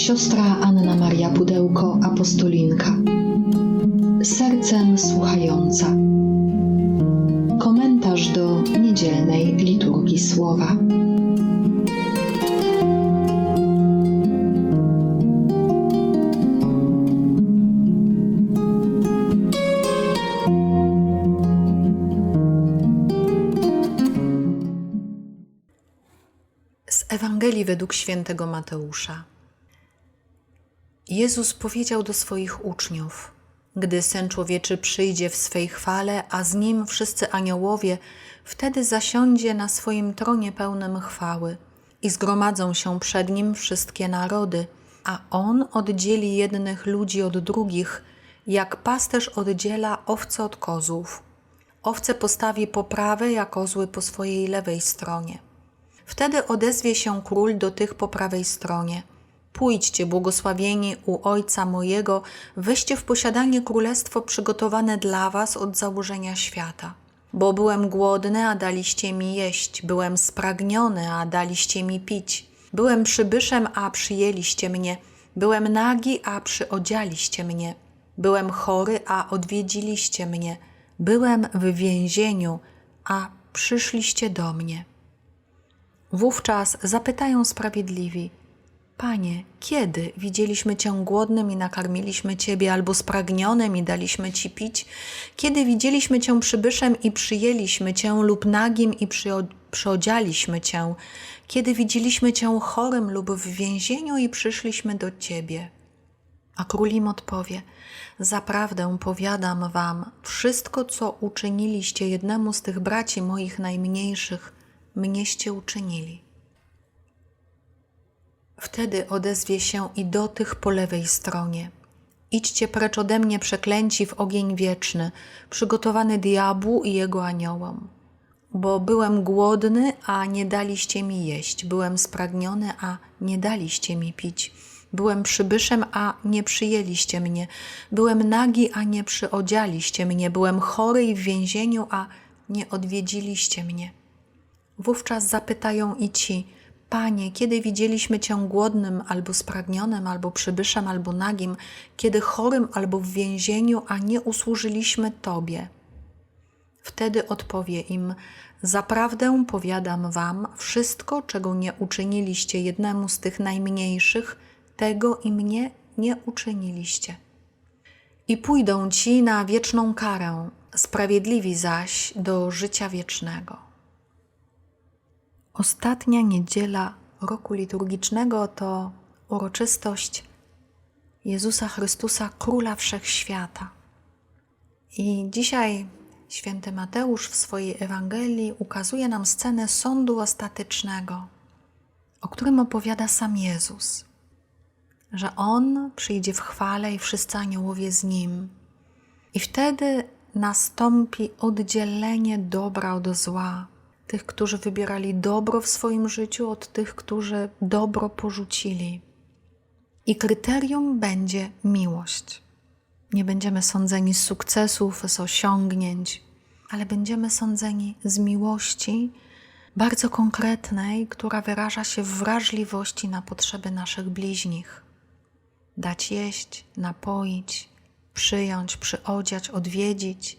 Siostra Anna Maria Pudełko, apostolinka. Sercem słuchająca. Komentarz do niedzielnej liturgii słowa. Ewangelii według świętego Mateusza. Jezus powiedział do swoich uczniów: Gdy syn człowieczy przyjdzie w swej chwale, a z nim wszyscy aniołowie, wtedy zasiądzie na swoim tronie pełnym chwały i zgromadzą się przed nim wszystkie narody, a on oddzieli jednych ludzi od drugich, jak pasterz oddziela owce od kozłów. Owce postawi po prawej, a kozły po swojej lewej stronie. Wtedy odezwie się król do tych po prawej stronie. Pójdźcie, błogosławieni u Ojca mojego, weźcie w posiadanie królestwo przygotowane dla was od założenia świata. Bo byłem głodny, a daliście mi jeść, byłem spragniony, a daliście mi pić. Byłem przybyszem, a przyjęliście mnie, byłem nagi, a przyodzialiście mnie. Byłem chory, a odwiedziliście mnie, byłem w więzieniu, a przyszliście do mnie. Wówczas zapytają sprawiedliwi: Panie, kiedy widzieliśmy Cię głodnym i nakarmiliśmy Ciebie, albo spragnionym i daliśmy Ci pić? Kiedy widzieliśmy Cię przybyszem i przyjęliśmy Cię, lub nagim i przyo- przyodzialiśmy Cię? Kiedy widzieliśmy Cię chorym lub w więzieniu i przyszliśmy do Ciebie? A król im odpowie: Zaprawdę powiadam wam, wszystko, co uczyniliście jednemu z tych braci moich najmniejszych, mnieście uczynili. Wtedy odezwie się i do tych po lewej stronie. Idźcie precz ode mnie przeklęci w ogień wieczny, przygotowany diabłu i jego aniołom. Bo byłem głodny, a nie daliście mi jeść, byłem spragniony, a nie daliście mi pić. Byłem przybyszem, a nie przyjęliście mnie. Byłem nagi, a nie przyodzialiście mnie. Byłem chory i w więzieniu, a nie odwiedziliście mnie. Wówczas zapytają i ci, Panie, kiedy widzieliśmy Cię głodnym, albo spragnionym, albo przybyszem, albo nagim, kiedy chorym, albo w więzieniu, a nie usłużyliśmy Tobie? Wtedy odpowie im: Zaprawdę powiadam Wam, wszystko, czego nie uczyniliście jednemu z tych najmniejszych, tego i mnie nie uczyniliście. I pójdą ci na wieczną karę, sprawiedliwi zaś do życia wiecznego. Ostatnia niedziela roku liturgicznego to uroczystość Jezusa Chrystusa, Króla Wszechświata. I dzisiaj święty Mateusz w swojej Ewangelii ukazuje nam scenę sądu ostatecznego, o którym opowiada sam Jezus, że On przyjdzie w chwale i wszyscy aniołowie z Nim. I wtedy nastąpi oddzielenie dobra od zła tych, którzy wybierali dobro w swoim życiu, od tych, którzy dobro porzucili. I kryterium będzie miłość. Nie będziemy sądzeni z sukcesów, z osiągnięć, ale będziemy sądzeni z miłości bardzo konkretnej, która wyraża się w wrażliwości na potrzeby naszych bliźnich. Dać jeść, napoić, przyjąć, przyodziać, odwiedzić,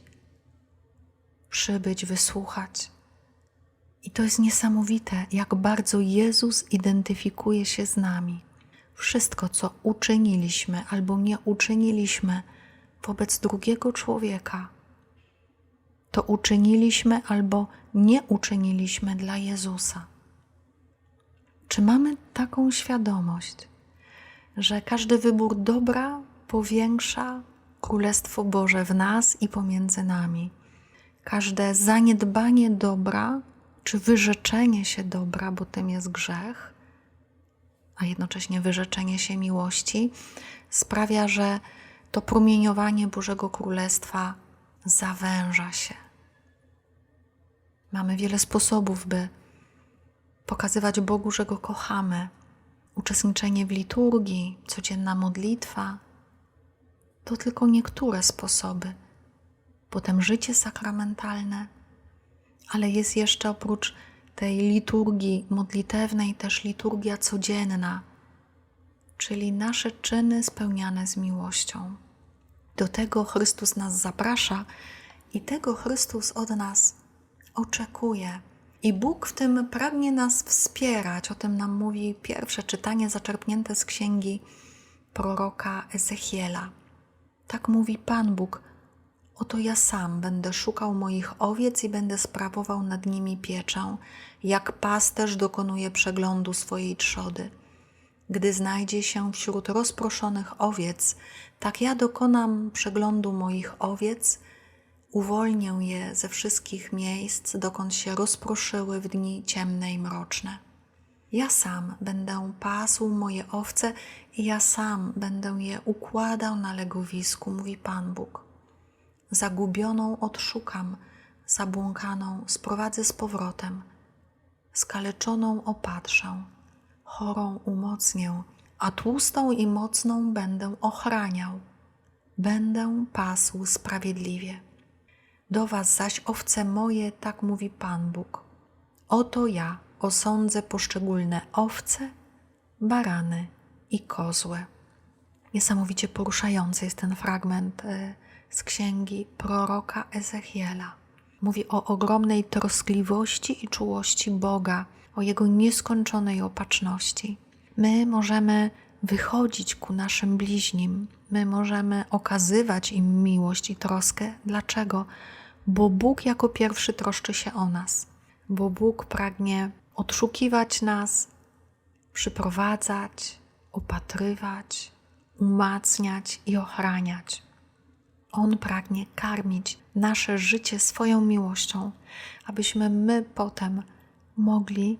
przybyć, wysłuchać. I to jest niesamowite, jak bardzo Jezus identyfikuje się z nami. Wszystko, co uczyniliśmy albo nie uczyniliśmy wobec drugiego człowieka, to uczyniliśmy albo nie uczyniliśmy dla Jezusa. Czy mamy taką świadomość, że każdy wybór dobra powiększa Królestwo Boże w nas i pomiędzy nami? Każde zaniedbanie dobra czy wyrzeczenie się dobra, bo tym jest grzech, a jednocześnie wyrzeczenie się miłości, sprawia, że to promieniowanie Bożego Królestwa zawęża się. Mamy wiele sposobów, by pokazywać Bogu, że Go kochamy. Uczestniczenie w liturgii, codzienna modlitwa to tylko niektóre sposoby. Potem życie sakramentalne ale jest jeszcze oprócz tej liturgii modlitewnej też liturgia codzienna, czyli nasze czyny spełniane z miłością. Do tego Chrystus nas zaprasza i tego Chrystus od nas oczekuje. I Bóg w tym pragnie nas wspierać. O tym nam mówi pierwsze czytanie zaczerpnięte z księgi proroka Ezechiela. Tak mówi Pan Bóg: Oto ja sam będę szukał moich owiec i będę sprawował nad nimi pieczę, jak pasterz dokonuje przeglądu swojej trzody. Gdy znajdzie się wśród rozproszonych owiec, tak ja dokonam przeglądu moich owiec, uwolnię je ze wszystkich miejsc, dokąd się rozproszyły w dni ciemne i mroczne. Ja sam będę pasł moje owce i ja sam będę je układał na legowisku, mówi Pan Bóg. Zagubioną odszukam, zabłąkaną sprowadzę z powrotem, skaleczoną opatrzę, chorą umocnię, a tłustą i mocną będę ochraniał. Będę pasł sprawiedliwie. Do was zaś owce moje, tak mówi Pan Bóg. Oto ja osądzę poszczególne owce, barany i kozły. Niesamowicie poruszający jest ten fragment e, z księgi proroka Ezechiela. Mówi o ogromnej troskliwości i czułości Boga, o Jego nieskończonej opatrzności. My możemy wychodzić ku naszym bliźnim, my możemy okazywać im miłość i troskę. Dlaczego? Bo Bóg jako pierwszy troszczy się o nas, bo Bóg pragnie odszukiwać nas, przyprowadzać, opatrywać, umacniać i ochraniać. On pragnie karmić nasze życie swoją miłością, abyśmy my potem mogli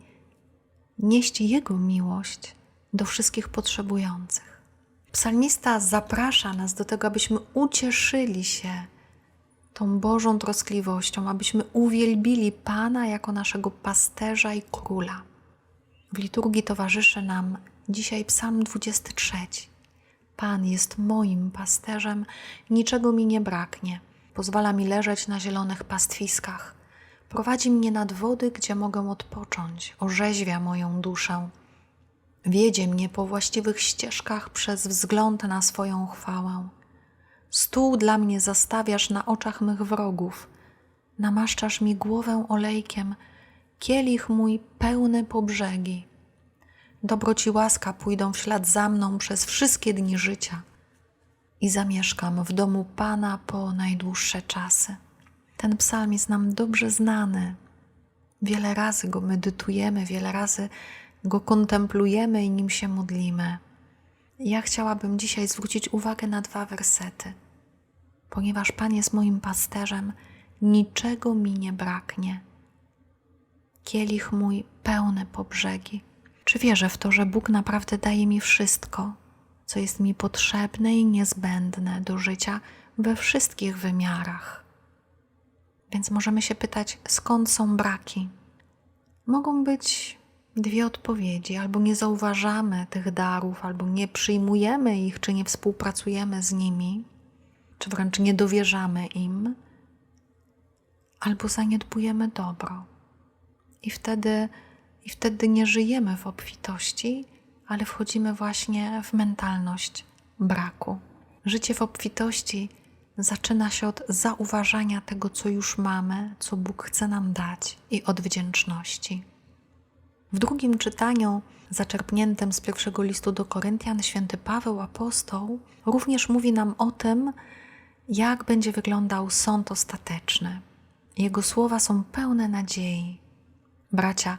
nieść Jego miłość do wszystkich potrzebujących. Psalmista zaprasza nas do tego, abyśmy ucieszyli się tą Bożą troskliwością, abyśmy uwielbili Pana jako naszego pasterza i króla. W liturgii towarzyszy nam dzisiaj Psalm 23. Pan jest moim pasterzem, niczego mi nie braknie. Pozwala mi leżeć na zielonych pastwiskach. Prowadzi mnie nad wody, gdzie mogę odpocząć, orzeźwia moją duszę. Wiedzie mnie po właściwych ścieżkach przez wzgląd na swoją chwałę. Stół dla mnie zastawiasz na oczach mych wrogów. Namaszczasz mi głowę olejkiem, kielich mój pełny po brzegi. Dobroć i łaska pójdą w ślad za mną przez wszystkie dni życia i zamieszkam w domu Pana po najdłuższe czasy. Ten psalm jest nam dobrze znany. Wiele razy go medytujemy, wiele razy go kontemplujemy i nim się modlimy. Ja chciałabym dzisiaj zwrócić uwagę na dwa wersety. Ponieważ Pan jest moim pasterzem, niczego mi nie braknie. Kielich mój pełny po brzegi. Czy wierzę w to, że Bóg naprawdę daje mi wszystko, co jest mi potrzebne i niezbędne do życia we wszystkich wymiarach? Więc możemy się pytać, skąd są braki? Mogą być dwie odpowiedzi: albo nie zauważamy tych darów, albo nie przyjmujemy ich, czy nie współpracujemy z nimi, czy wręcz nie dowierzamy im, albo zaniedbujemy dobro. I wtedy, I wtedy nie żyjemy w obfitości, ale wchodzimy właśnie w mentalność braku. Życie w obfitości zaczyna się od zauważania tego, co już mamy, co Bóg chce nam dać i od wdzięczności. W drugim czytaniu, zaczerpniętym z pierwszego listu do Koryntian, święty Paweł apostoł również mówi nam o tym, jak będzie wyglądał sąd ostateczny. Jego słowa są pełne nadziei. Bracia,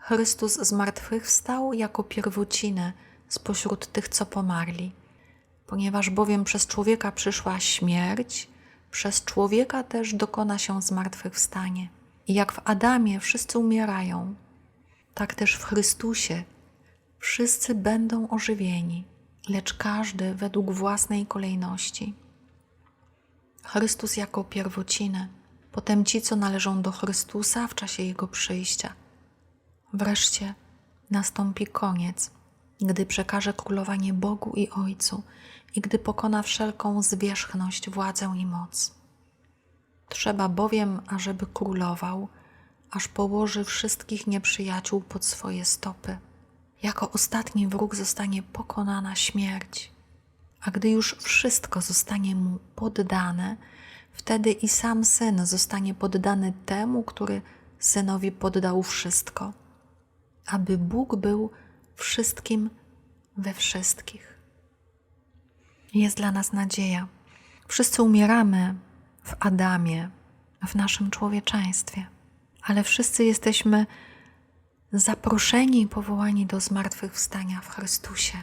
Chrystus zmartwychwstał jako pierwociny spośród tych, co pomarli. Ponieważ bowiem przez człowieka przyszła śmierć, przez człowieka też dokona się zmartwychwstanie. I jak w Adamie wszyscy umierają, tak też w Chrystusie wszyscy będą ożywieni, lecz każdy według własnej kolejności. Chrystus jako pierwociny, potem ci, co należą do Chrystusa w czasie Jego przyjścia. Wreszcie nastąpi koniec, gdy przekaże królowanie Bogu i Ojcu i gdy pokona wszelką zwierzchność, władzę i moc. Trzeba bowiem, ażeby królował, aż położy wszystkich nieprzyjaciół pod swoje stopy. jako ostatni wróg zostanie pokonana śmierć. A gdy już wszystko zostanie mu poddane, wtedy i sam syn zostanie poddany temu, który synowi poddał wszystko, aby Bóg był wszystkim we wszystkich. Jest dla nas nadzieja. Wszyscy umieramy w Adamie, w naszym człowieczeństwie, ale wszyscy jesteśmy zaproszeni i powołani do zmartwychwstania w Chrystusie.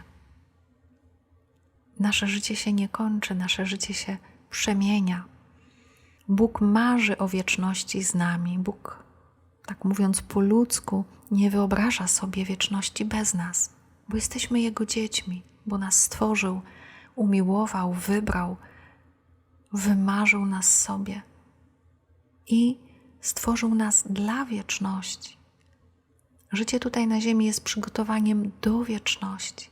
Nasze życie się nie kończy, nasze życie się przemienia. Bóg marzy o wieczności z nami. Bóg, tak mówiąc po ludzku, nie wyobraża sobie wieczności bez nas, bo jesteśmy Jego dziećmi, bo nas stworzył, umiłował, wybrał, wymarzył nas sobie i stworzył nas dla wieczności. Życie tutaj na Ziemi jest przygotowaniem do wieczności.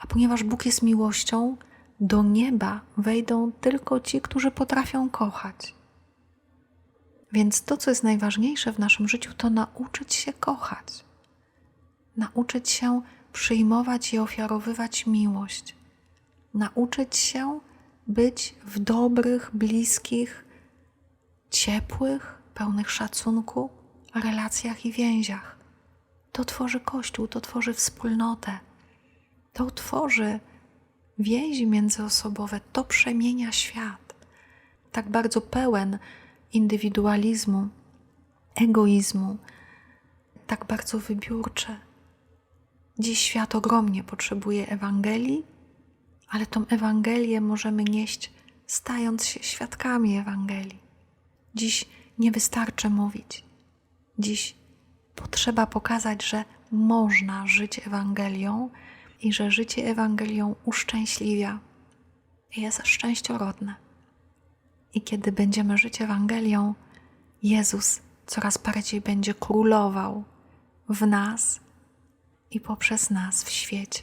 A ponieważ Bóg jest miłością, do nieba wejdą tylko ci, którzy potrafią kochać. Więc to, co jest najważniejsze w naszym życiu, to nauczyć się kochać, nauczyć się przyjmować i ofiarowywać miłość, nauczyć się być w dobrych, bliskich, ciepłych, pełnych szacunku relacjach i więziach. To tworzy Kościół, to tworzy wspólnotę, to tworzy więzi międzyosobowe, to przemienia świat. Tak bardzo pełen indywidualizmu, egoizmu, tak bardzo wybiórczy. Dziś świat ogromnie potrzebuje Ewangelii, ale tą Ewangelię możemy nieść, stając się świadkami Ewangelii. Dziś nie wystarczy mówić. Dziś potrzeba pokazać, że można żyć Ewangelią i że życie Ewangelią uszczęśliwia i jest szczęściorodne. I kiedy będziemy żyć Ewangelią, Jezus coraz bardziej będzie królował w nas i poprzez nas w świecie.